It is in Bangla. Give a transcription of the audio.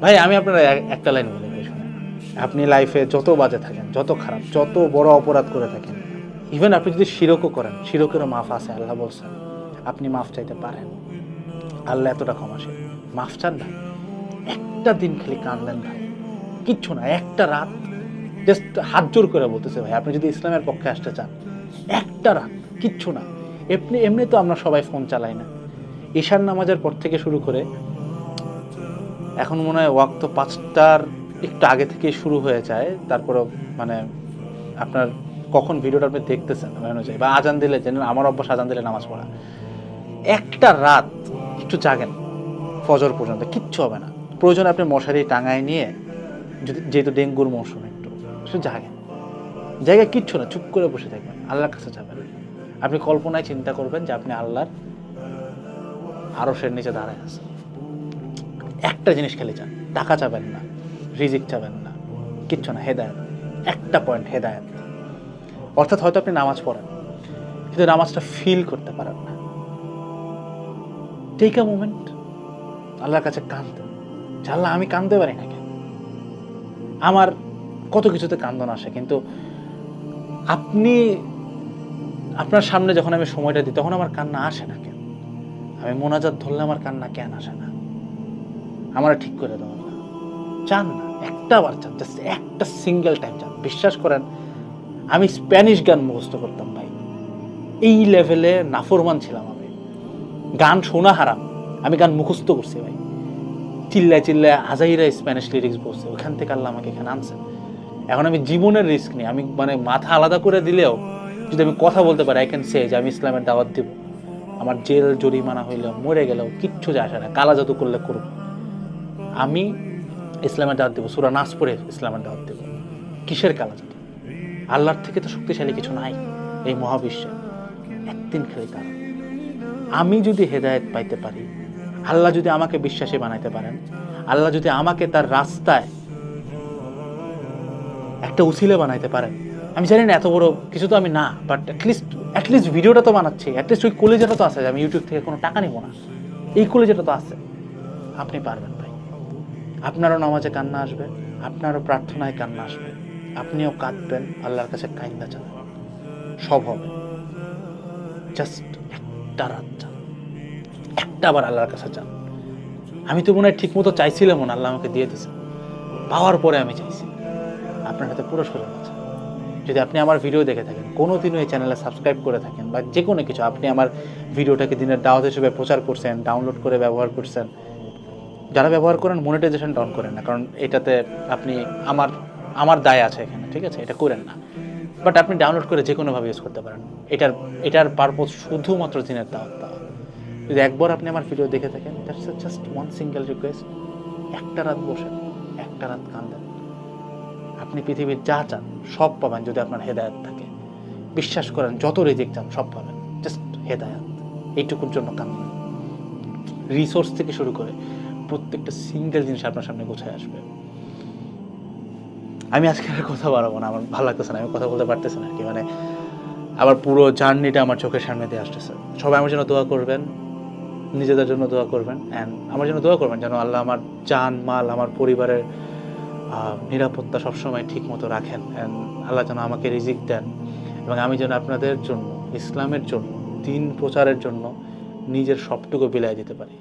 ভাই, আমি আপনার একটা লাইন বলি আপনি লাইফে যত বাজে থাকেন, যত খারাপ, যত বড় অপরাধ করে থাকেন ইভেন আপনি যদি শিরকও করেন, শিরকেরও মাফ আছে, আল্লাহ বলছেন, আপনি মাফ চাইতে পারেন। আল্লাহ এতটা ক্ষমাশীল। মাফ চান না। একটা দিন খালি কাঁদলেন ভাই। কিচ্ছু না, একটা রাত। জাস্ট হাত জোর করে বলতেছে ভাই, আপনি যদি ইসলামের পক্ষে আসতে চান, একটা রাত, কিচ্ছু না। এমনি এমনি তো আমরা সবাই ফোন চালাই না। ঈশান নামাজের পর থেকে শুরু করে এখন মনে হয় ওয়াক তো পাঁচটার একটু আগে থেকে শুরু হয়ে যায়। তারপরে মানে আপনার কখন ভিডিওটা আপনি দেখতেছেন আমি অনুযায়ী বা আজান দিলে যেন আমার অভ্যাস আজান দিলে নামাজ পড়া। একটা রাত একটু জাগেন, ফজর পর্যন্ত, কিচ্ছু হবে না। প্রয়োজন আপনি মশারি টাঙায় নিয়ে, যদি যেহেতু ডেঙ্গুর মৌসুম একটু একটু জাগেন। জায়গায় কিচ্ছু না, চুপ করে বসে থাকবেন, আল্লাহর কাছে যাবেন। আপনি কল্পনায় চিন্তা করবেন যে আপনি আল্লাহর আরশের নিচে দাঁড়ায় আছেন। একটা জিনিস খেলে চান টাকা চাবেন না, রিজিক চাবেন না, কিচ্ছু না, হেদায়ত। একটা পয়েন্ট হেদায়ত। অর্থাৎ হয়তো আপনি নামাজ পড়েন, কিন্তু নামাজটা ফিল করতে পারেন না। টেক আ মোমেন্ট আল্লাহর কাছে কাঁদতেন আল্লাহ, আমি কাঁদতে পারি না কেন? আমার কত কিছুতে কান্দন আসে, কিন্তু আপনি, আপনার সামনে যখন আমি সময়টা দিই, তখন আমার কান্না আসে না কেন? আমি মোনাজাত ধরলে আমার কান্না কেন আসে না? আমার ঠিক করে দেওয়া না। চান না, একটা বার চান জাস্ট একটা সিঙ্গেল টাইম চান। বিশ্বাস করেন, আমি স্প্যানিশ গান মুখস্থ করতাম ভাই। এই লেভেলে নাফরমান ছিলাম আমি। গান শোনা হারাম। আমি গান মুখস্থ করছি ভাই। চিল্লায় চিল্লায় হাজাইরা স্প্যানিশ লিরিক্স বসছে ওখান থেকে আল্লাহ আমাকে এখানে আনছে এখন আমি জীবনের রিস্ক নিই। আমি মানে মাথা আলাদা করে দিলেও যদি আমি কথা বলতে পারি আই ক্যান সে যে আমি ইসলামের দাওয়াত দিব। আমার জেল জরিমানা হইলে মরে গেলেও কিচ্ছু যায় আসে না। কালা জাদু করলে করব আমি ইসলামের দাওয়াত দেবো, সুরা নাচ পড়ে ইসলামের দাওয়াত দেবো। কিসের কালা জাদু? আল্লাহর থেকে তো শক্তিশালী কিছু নাই এই মহাবিশ্বে। একদিন খেলে তারা। আমি যদি হেদায়েত পাইতে পারি, আল্লাহ যদি আমাকে বিশ্বাসী বানাইতে পারেন, আল্লাহ যদি আমাকে তার রাস্তায় একটা উসিলে বানাইতে পারেন, আমি জানি না এত বড় কিছু তো আমি না বাট অ্যাটলিস্ট অ্যাটলিস্ট ভিডিওটা তো বানাচ্ছি অ্যাটলিস্ট ওই কলেজেটা তো আছে, আমি ইউটিউব থেকে কোনো টাকা নিব না। এই কলেজেটা তো আছে। আপনি পারবেন ভাই। আপনারও নামাজে কান্না আসবে, আপনারও প্রার্থনায় কান্না আসবে। আপনিও কাঁদবেন, আল্লাহর কাছে কাইন্দা চান। সব হবে। জাস্ট একটা রাত চান। একটা বার আল্লাহর কাছে চান। আমি তো মনে হয় ঠিক মতো চাইছিলাম না, আল্লাহ আমাকে দিয়ে দিয়েছে। পাওয়ার পরে আমি চাইছি। আপনার হাতে পুরো সুযোগ আছে। যদি আপনি আমার ভিডিও দেখে থাকেন কোনো দিনও এই চ্যানেলে সাবস্ক্রাইব করে থাকেন, বা যে কোনো কিছু, আপনি আমার ভিডিওটাকে দিনের দাওয়াত হিসেবে প্রচার করছেন, ডাউনলোড করে ব্যবহার করছেন যারা ব্যবহার করেন মনিটাইজেশন ডাউন করেন না। কারণ এটাতে আপনি, আমার আমার দায় আছে এখানে, ঠিক আছে? এটা করেন না। বাট আপনি ডাউনলোড করে যে কোনোভাবে ইউজ করতে পারেন। এটার এটার পারপোজ শুধুমাত্র দিনের দাওয়াত দেওয়া যদি একবার আপনি আমার ভিডিও দেখে থাকেন that's just one single request একটা রাত বসেন, একটা রাত কান্দেন। আপনি পৃথিবীর যা চান, সব পাবেন যদি আপনার হেদায়াত থাকে। বিশ্বাস করেন, যত রিজিক চান, সব পাবেন। জাস্ট হেদায়াত। এইটুকুর জন্য কান্দেন রিসোর্স থেকে শুরু করে প্রত্যেকটা সিঙ্গেল জিনিস আপনার সামনে গোছায় আসবে। আমি আজকে আর কথা বাড়াবো না, আমার ভালো লাগতেছে না, আমি কথা বলতে পারতেছি না কি মানে আবার পুরো জার্নিটা আমার চোখের সামনে দিয়ে আসতেছে। সবাই আমার জন্য দোয়া করবেন, নিজেদের জন্য দোয়া করবেন অ্যান্ড আমার জন্য দোয়া করবেন যেন আল্লাহ আমার জান, মাল, আমার পরিবারের নিরাপত্তা সবসময় ঠিক মতো রাখেন অ্যান্ড আল্লাহ যেন আমাকে রিজিক দেন, এবং আমি যেন আপনাদের জন্য, ইসলামের জন্য, দিন প্রচারের জন্য নিজের সবটুকু বিলাই দিতে পারি।